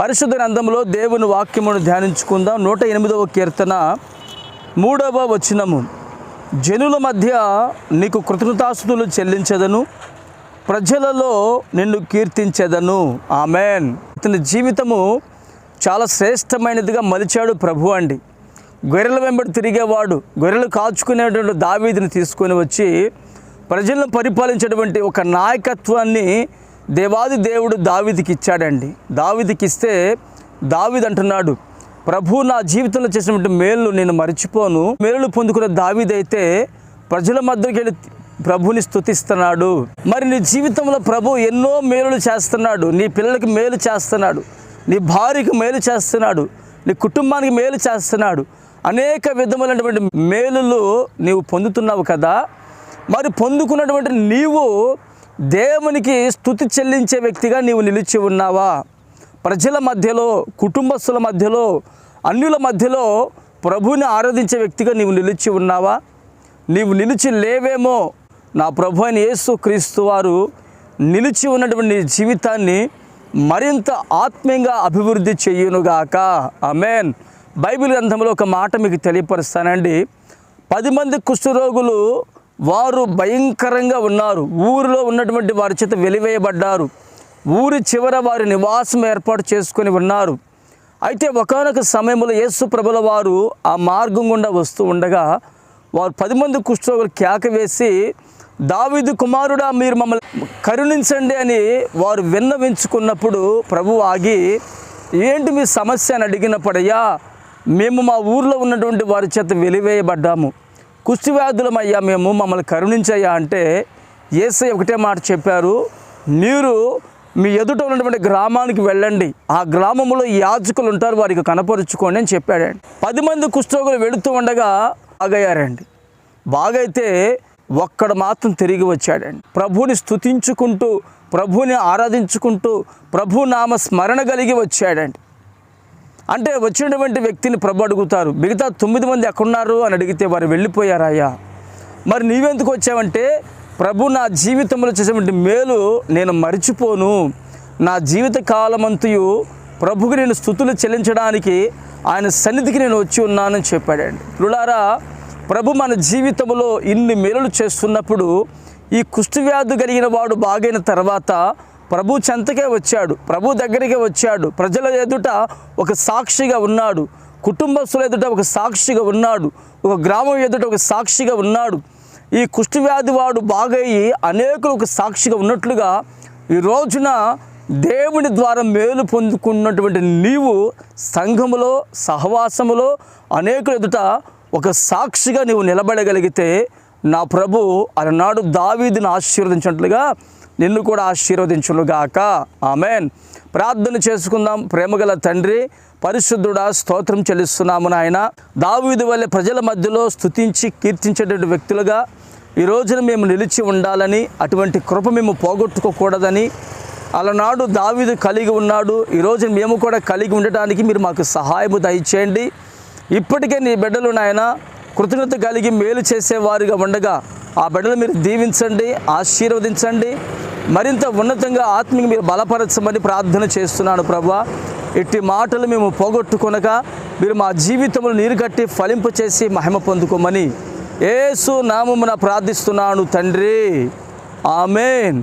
పరిశుద్ధ గ్రంథంలో దేవుని వాక్యమును ధ్యానించుకుందాం. నూట ఎనిమిదవ కీర్తన మూడవ వచనము. జనుల మధ్య నీకు కృతజ్ఞతాస్తులు చెల్లించదను ప్రజలలో నిన్ను కీర్తించదను. ఆమెన్. ఇతని జీవితము చాలా శ్రేష్టమైనదిగా మలిచాడు ప్రభు అండి. గొర్రెల వెంబడి తిరిగేవాడు గొర్రెలు కాచుకునేటువంటి దావీదిని తీసుకొని వచ్చి ప్రజలను పరిపాలించేటువంటి ఒక నాయకత్వాన్ని దేవాది దేవుడు దావిదికి ఇచ్చాడండి దావిదికి ఇస్తే దావిది అంటున్నాడు ప్రభు నా జీవితంలో చేసినటువంటి మేలు నేను మర్చిపోను. మేలు పొందుకున్న దావీదైతే ప్రజల మధ్యకి వెళ్ళి ప్రభుని స్థుతిస్తున్నాడు మరి నీ జీవితంలో ప్రభు ఎన్నో మేలులు చేస్తున్నాడు. నీ పిల్లలకి మేలు చేస్తున్నాడు. నీ భార్యకి మేలు చేస్తున్నాడు. నీ కుటుంబానికి మేలు చేస్తున్నాడు. అనేక విధములైనటువంటి మేలులు నీవు పొందుతున్నావు కదా. మరి పొందుకున్నటువంటి నీవు దేవునికి స్తుతి చెల్లించే వ్యక్తిగా నీవు నిలిచి ఉన్నావా? ప్రజల మధ్యలో కుటుంబస్తుల మధ్యలో అన్యుల మధ్యలో ప్రభుని ఆరాధించే వ్యక్తిగా నీవు నిలిచి ఉన్నావా? నీవు నిలిచి లేవేమో. నా ప్రభు అయిన యేసు క్రీస్తు వారు నిలిచి ఉన్నటువంటి జీవితాన్ని మరింత ఆత్మీయంగా అభివృద్ధి చెయ్యునుగాక అమెన్ బైబిల్ గ్రంథంలో ఒక మాట మీకు తెలియపరుస్తానండి. పది మంది కుష్ఠరోగులు వారు భయంకరంగా ఉన్నారు. ఊరిలో ఉన్నటువంటి వారి చేత వెలివేయబడ్డారు. ఊరి చివర వారి నివాసం ఏర్పాటు చేసుకొని ఉన్నారు. అయితే ఒకనొక సమయంలో యేసు ప్రభుల వారు ఆ మార్గం గుండా వస్తూ ఉండగా వారు పది మంది కుష్ఠరోగులు కేక వేసి దావీదు కుమారుడా మీరు మమ్మల్ని కరుణించండి అని వారు విన్నవించుకున్నప్పుడు ప్రభు ఆగి ఏంటి మీ సమస్య? అని అడిగినప్పుడయ్యా మేము మా ఊర్లో ఉన్నటువంటి వారి చేత వెలివేయబడ్డాము. కుష్ఠవ్యాధులమయ్యా మేము మమ్మల్ని కరుణించయ్యా అంటే ఏసై ఒకటే మాట చెప్పారు. మీరు మీ ఎదుట ఉన్నటువంటి గ్రామానికి వెళ్ళండి. ఆ గ్రామంలో యాజకులు ఉంటారు వారికి కనపరుచుకోండి అని చెప్పాడండి. పది మంది కుష్ఠరోగులు వెళుతూ ఉండగా బాగయ్యారండి. బాగైతే ఒక్కడ మాత్రం తిరిగి వచ్చాడండి. ప్రభుని స్తుతించుకుంటూ ప్రభుని ఆరాధించుకుంటూ ప్రభు నామ స్మరణ కలిగి వచ్చాడండి. అంటే వచ్చినటువంటి వ్యక్తిని ప్రభు అడుగుతారు మిగతా తొమ్మిది మంది ఎక్కడున్నారు అని అడిగితే వారు వెళ్ళిపోయారయ్యా మరి నీవెందుకు వచ్చావంటే ప్రభు నా జీవితంలో చేసేటువంటి మేలు నేను మరిచిపోను. నా జీవిత కాలమంతయు ప్రభుకి నేను స్థుతులు చెల్లించడానికి ఆయన సన్నిధికి నేను వచ్చి ఉన్నానని చెప్పాడండి. పులారా ప్రభు మన జీవితంలో ఇన్ని మేలులు చేస్తున్నప్పుడు ఈ కుష్ఠవ్యాధి కలిగిన వాడు బాగైన తర్వాత ప్రభు చెంతకే వచ్చాడు. ప్రభు దగ్గరికి వచ్చాడు. ప్రజల ఎదుట ఒక సాక్షిగా ఉన్నాడు. కుటుంబస్తుల ఎదుట ఒక సాక్షిగా ఉన్నాడు. ఒక గ్రామం ఎదుట ఒక సాక్షిగా ఉన్నాడు. ఈ కుష్ఠవ్యాధి వాడు బాగయ్యి అనేకులు ఒక సాక్షిగా ఉన్నట్లుగా ఈ రోజున దేవుని ద్వారా మేలు పొందుకున్నటువంటి నీవు సంఘములో సహవాసములో అనేకుల ఎదుట ఒక సాక్షిగా నీవు నిలబడగలిగితే నా ప్రభు అలనాడు దావీదిని ఆశీర్వదించినట్లుగా నిన్ను కూడా ఆశీర్వదించునుగాక ఆమెన్. ప్రార్థన చేసుకుందాం. ప్రేమగల తండ్రి పరిశుద్ధుడా స్తోత్రం చెల్లిస్తున్నాము నాయన. దావీదు వల్లే ప్రజల మధ్యలో స్తుతించి కీర్తించేటువంటి వ్యక్తులుగా ఈ రోజున మేము నిలిచి ఉండాలని అటువంటి కృప మేము పోగొట్టుకోకూడదని అలనాడు దావీదు కలిగి ఉన్నాడు. ఈరోజు మేము కూడా కలిగి ఉండటానికి మీరు మాకు సహాయము దయచేయండి. ఇప్పటికే నీ బిడ్డలు నాయన కృతజ్ఞత కలిగి మేలు చేసేవారుగా ఉండగా ఆ బిడ్డలు మీరు దీవించండి ఆశీర్వదించండి. మరింత ఉన్నతంగా ఆత్మీయ మీరు బలపరచమని ప్రార్థన చేస్తున్నాను ప్రభా. ఇట్టి మాటలు మేము పోగొట్టుకొనక మీరు మా జీవితంలో నీరు కట్టి ఫలింపు చేసి మహిమ పొందుకోమని ఏసు నామమున ప్రార్థిస్తున్నాను తండ్రి. ఆమెన్.